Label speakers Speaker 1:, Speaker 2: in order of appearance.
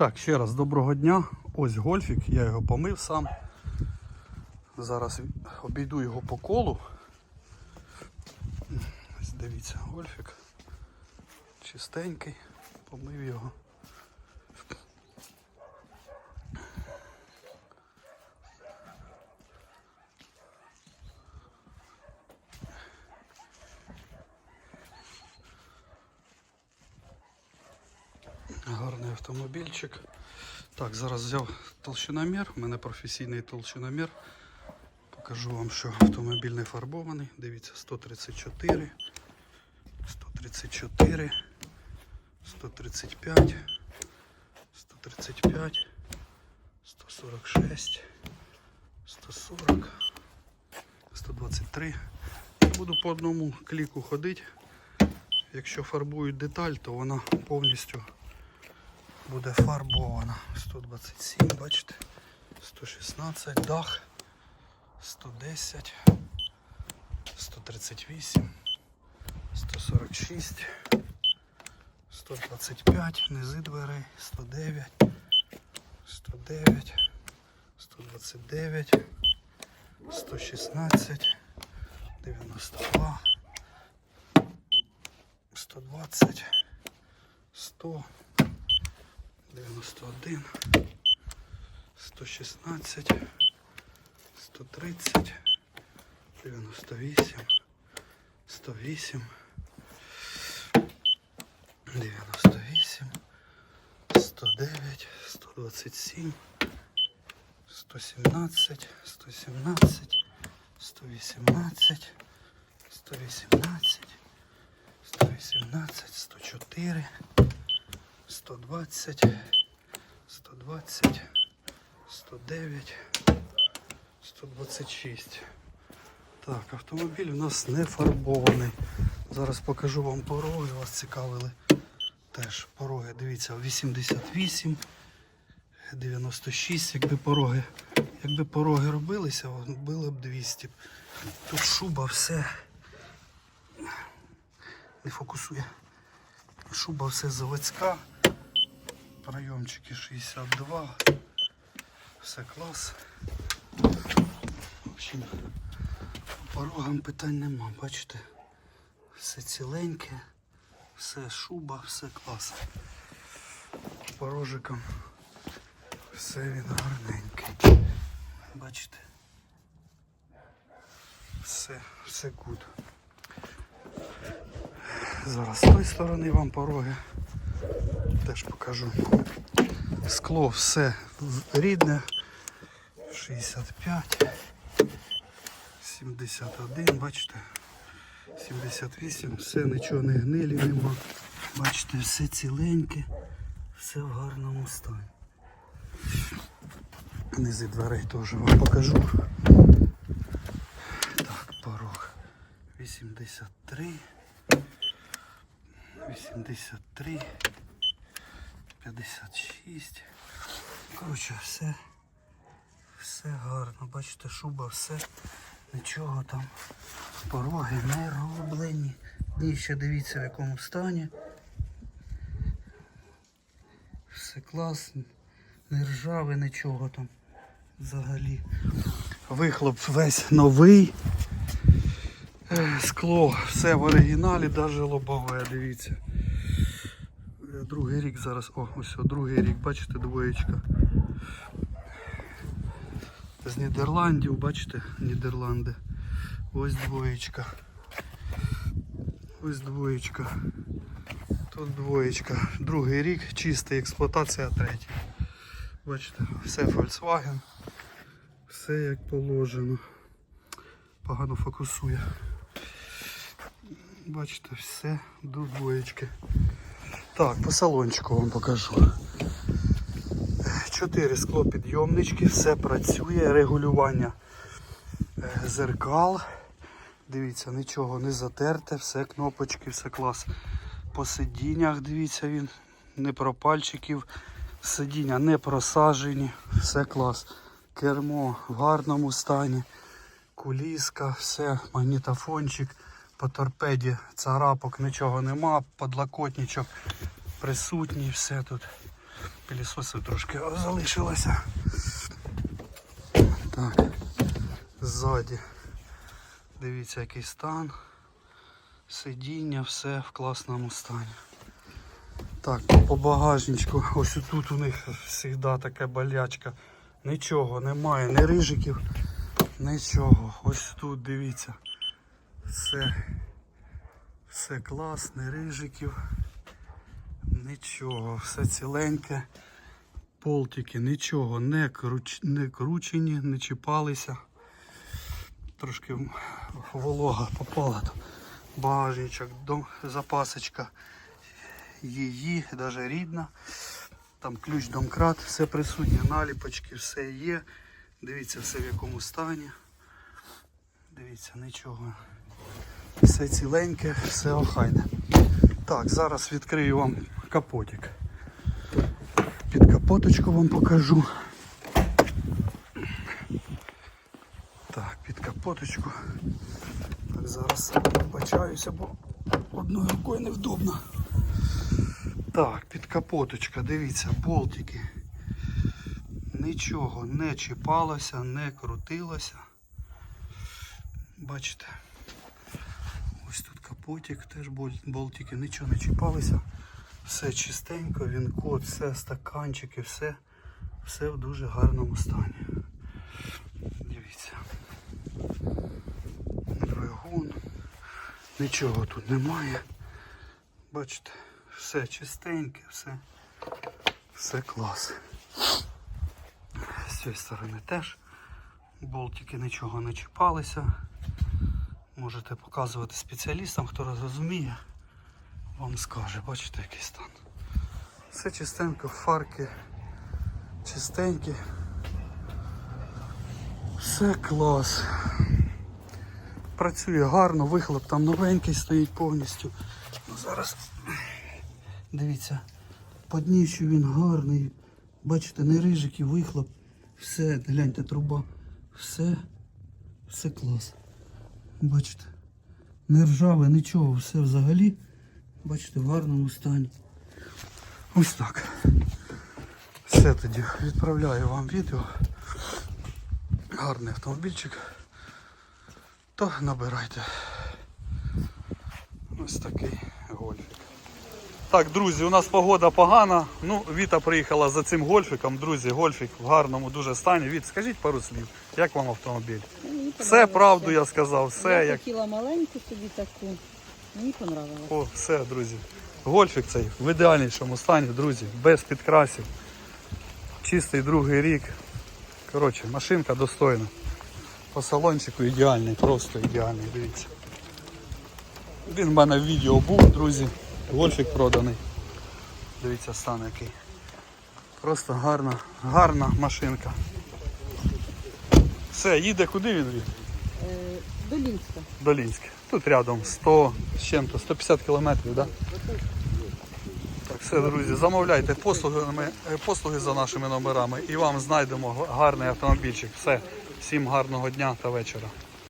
Speaker 1: Так, ще раз доброго дня. Ось гольфік, я його помив сам. Зараз обійду його по колу. Ось дивіться, гольфік. Чистенький, помив його. Гарний автомобільчик. Так, зараз взяв толщиномір. У мене професійний толщиномір. Покажу вам, що автомобіль не фарбований. Дивіться, 134, 134, 135, 135, 146, 140, 123. Буду по одному кліку ходити. Якщо фарбують деталь, то вона повністю буде фарбована. 127, бачите? 116, дах, 110, 138, 146, 125, низи дверей, 109, 109, 129, 116, 92, 120, 100, 91, 116, 130, 98, 108, 98, 109, 127, 117, 117, 118, 118, 118, 104, 120, 120, 109, 126. Так, автомобіль у нас не фарбований. Зараз покажу вам пороги, вас цікавили. Теж пороги, дивіться, 88, 96, якби пороги. Якби пороги робилися, було б 200. Тут шуба все не фокусує. Шуба все заводська. Прийомчики 62. Все клас. В общем, по порогам питань нема, бачите? Все ціленьке, все шуба, все клас. По порожикам все він гарненький. Бачите? Все, все гуд. Зараз з тої сторони вам пороги теж покажу. Скло все рідне. 65, 71, бачите, 78, все, нічого не гнилі нема. Бачите, все ціленьке, все в гарному стані. Низи дверей теж вам покажу. Так, порог 83. 83, 56. Коротше, все, все гарно. Бачите, шуба, все, нічого там. Пороги не роблені. Нижче дивіться в якому стані. Все класно, не ржаве, нічого там взагалі. Вихлоп весь новий. Скло, все в оригіналі, навіть лобове, дивіться. Е, Другий рік зараз, о, ось другий рік, бачите, двоєчка. З Нідерландів, бачите, Нідерланди. Ось двоєчка. Ось двоєчка. Тут двоєчка. Другий рік, чиста експлуатація третій. Бачите, все Volkswagen. Все як положено. Погано фокусує. Бачите, все до двоєчки. Так, по салончику вам покажу. Чотири склопідйомнички, все працює, регулювання е, зеркал. Дивіться, нічого не затерте, все кнопочки, все клас. По сидіннях, дивіться, він не про пальчиків, сидіння не просажені, все клас. Кермо в гарному стані, куліска, все, магнітофончик. По торпеді царапок нічого нема, подлокотничок присутній, все тут. пилісосів трошки залишилося. Так, ззаді. Дивіться, який стан. Сидіння, все в класному стані. Так, по багажничку. Ось тут у них завжди така болячка. Нічого немає, ні рижиків, нічого. Ось тут дивіться. Все. Все класне, рижиків. Нічого, все ціленьке. Полтики, нічого, не, круч, не кручені, не чіпалися. Трошки волога попала. там. Багажничок, дом, запасочка її, навіть рідна. Там ключ домкрат, все присутнє, наліпочки, все є. Дивіться, все в якому стані. Дивіться, нічого. Все ціленьке, все охайне. Так, зараз відкрию вам капотик. Під капоточку вам покажу. Так, під капоточку. Так, зараз бачаюся, бо одною рукою невдобно. Так, під капоточка, дивіться, болтики. Нічого не чіпалося, не крутилося. Бачите? Капотик, теж болтики, нічого не чіпалося. Все чистенько, він код, все, стаканчики, все, все в дуже гарному стані. Дивіться. Двигун. Нічого тут немає. Бачите, все чистеньке, все, все клас. З цієї сторони теж болтики нічого не чіпалися. Можете показувати спеціалістам, хто розуміє, вам скаже, бачите який стан. Все чистенько, фарки чистенькі. Все клас. Працює гарно, вихлоп там новенький стоїть повністю. Ну, зараз дивіться, по дніщу він гарний. Бачите, не рижики, вихлоп. Все, гляньте, труба. Все, все клас. Бачите, не ржаве, нічого, все взагалі. Бачите, в гарному стані. Ось так. Все тоді відправляю вам відео. Гарний автомобільчик. То набирайте. Ось такий гольфик. Так, друзі, у нас погода погана. Ну, Віта приїхала за цим гольфиком. Друзі, гольфик в гарному дуже стані. Віт, скажіть пару слів, як вам автомобіль?
Speaker 2: Мені
Speaker 1: Все
Speaker 2: подобається.
Speaker 1: правду я сказав, все
Speaker 2: Я
Speaker 1: як.
Speaker 2: хотіла маленьку собі таку. Мені понравилось.
Speaker 1: О, все, друзі. Гольфик цей в ідеальнішому стані, друзі, без підкрасів. Чистий другий рік. Коротше, машинка достойна. По салончику ідеальний, просто ідеальний, дивіться. Він в мене в відео був, друзі. Гольфик проданий. Дивіться стан який. Просто гарна, гарна машинка. Все, їде куди він?
Speaker 2: Е, до Лінська.
Speaker 1: до Лінська. Тут рядом 100 з чим-то, 150 кілометрів, да? Так, все, друзі, замовляйте послуги, е, послуги за нашими номерами і вам знайдемо гарний автомобільчик. Все, всім гарного дня та вечора.